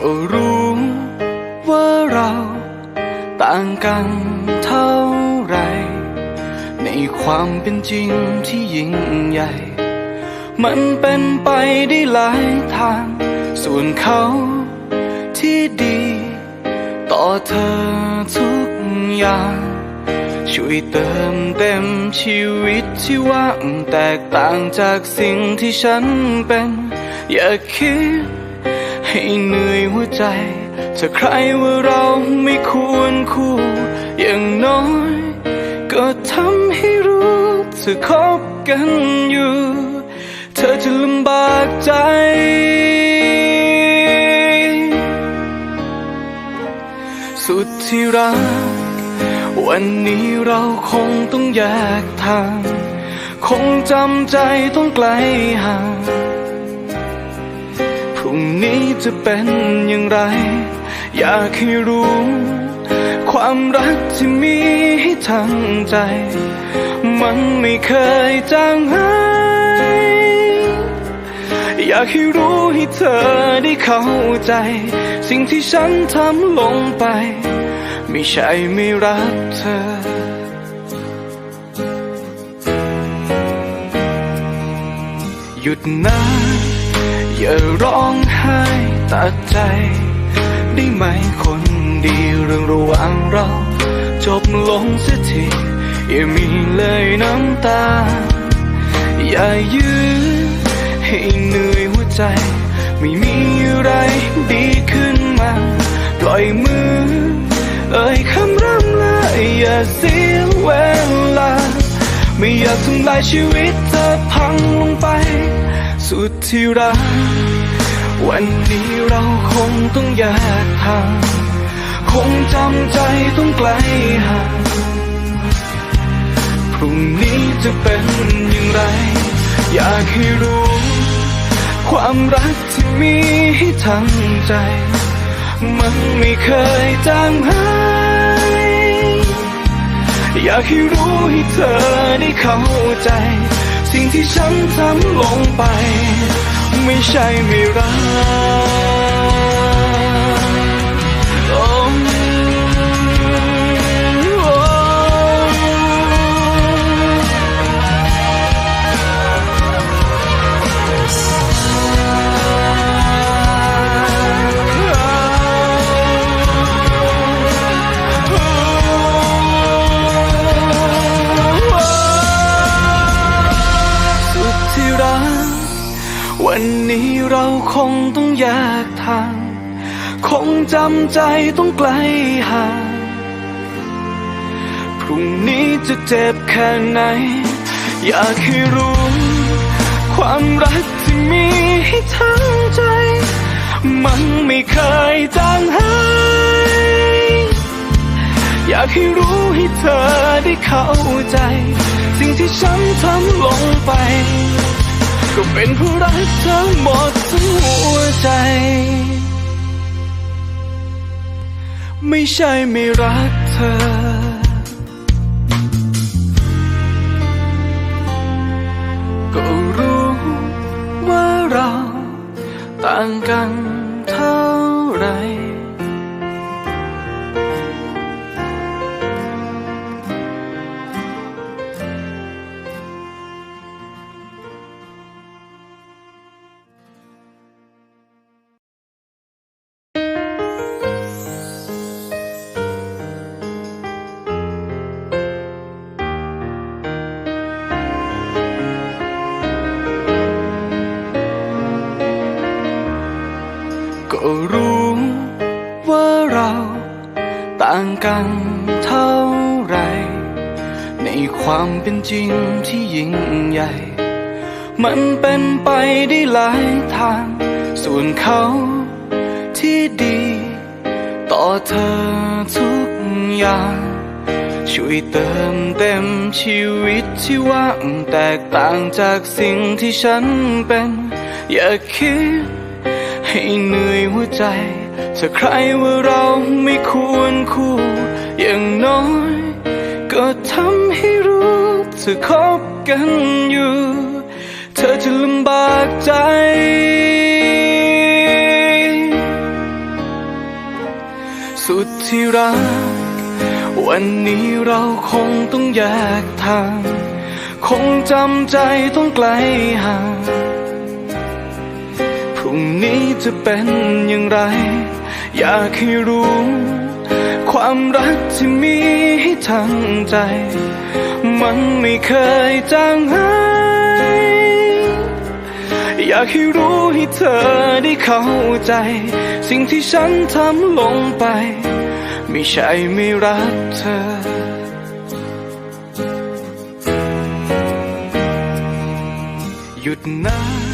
ก็รู้ว่าเราต่างกันเท่าไร ในความเป็นจริงที่ยิ่งใหญ่ มันเป็นไปได้หลายทาง ส่วนเขาที่ดี ต่อเธอทุกอย่าง ช่วยเติมเต็มชีวิตที่ว่างแตกต่างจากสิ่งที่ฉันเป็น อย่าคิดให้เหนื่อย หัวใจ ถ้าใครว่าเราไม่ควรคู่ อย่างน้อย ก็ทำให้รู้เธอคบกันอยู่ เธอจะลำบากใจ สุดที่รัก วันนี้เราคงต้องแยกทาง คงจำใจต้องไกลห่าง รุ่งนี้จะเป็นอย่างไร อยากให้รู้ ความรักที่มีให้ทั้งใจ มันไม่เคยจางหายอยากให้รู้ให้เธอได้เข้าใจ สิ่งที่ฉันทำลงไป ไม่ใช่ไม่รักเธอหยุดนะ อย่าร้องไห้ตัดใจ ได้ไหมคนดีเรื่องระหว่างเรา จบลงเสียทีอย่ามีเลยน้ำตา อย่ายื้อให้เหนื่อยหัวใจ ไม่มีอะไรดีขึ้นมา ปล่อยมือ เอ่ยคำร่ำลาอย่าเสียเวลา ไม่อยากทำลายชีวิตเธอพังลงไป สุดที่รัก วันนี้เราคงต้องแยกทาง คงจำใจต้องไกลห่างพรุ่งนี้จะเป็นอย่างไร อยากให้รู้ ความรักที่มีให้ทั้งใจ มันไม่เคยจางหายอยากให้รู้ให้เธอได้เข้าใจ สิ่งที่ฉันทำลงไป ไม่ใช่ไม่รัก วันนี้เราคงต้องแยกทาง คงจำใจต้องไกลห่างพรุ่งนี้จะเจ็บแค่ไหน อยากให้รู้ ความรักที่มีให้ทั้งใจ มันไม่เคยจางหายอยากให้รู้ให้เธอได้เข้าใจ สิ่งที่ฉันทำลงไป ก็เป็นเพราะรักเธอหมดทั้งหัวใจ ไม่ใช่ไม่รักเธอก็รู้ว่าเราต่างกัน ก็รู้ว่าเราต่างกันเท่าไร ในความเป็นจริงที่ยิ่งใหญ่ มันเป็นไปได้หลายทาง ส่วนเขาที่ดี ต่อเธอทุกอย่าง ช่วยเติมเต็มชีวิตที่ว่างแตกต่างจากสิ่งที่ฉันเป็น อย่าคิด ให้เหนื่อยหัวใจ ถ้าใครว่าเราไม่ควรคู่ อย่างน้อย ก็ทำให้รู้เธอคบกันอยู่ เธอจะลำบากใจ สุดที่รัก วันนี้เราคงต้องแยกทาง คงจำใจต้องไกลห่าง รุ่งนี้จะเป็นอย่างไร อยากให้รู้ ความรักที่มีให้ทั้งใจ มันไม่เคยจางหายอยากให้รู้ให้เธอได้เข้าใจ สิ่งที่ฉันทำลงไป ไม่ใช่ไม่รักเธอหยุดนะ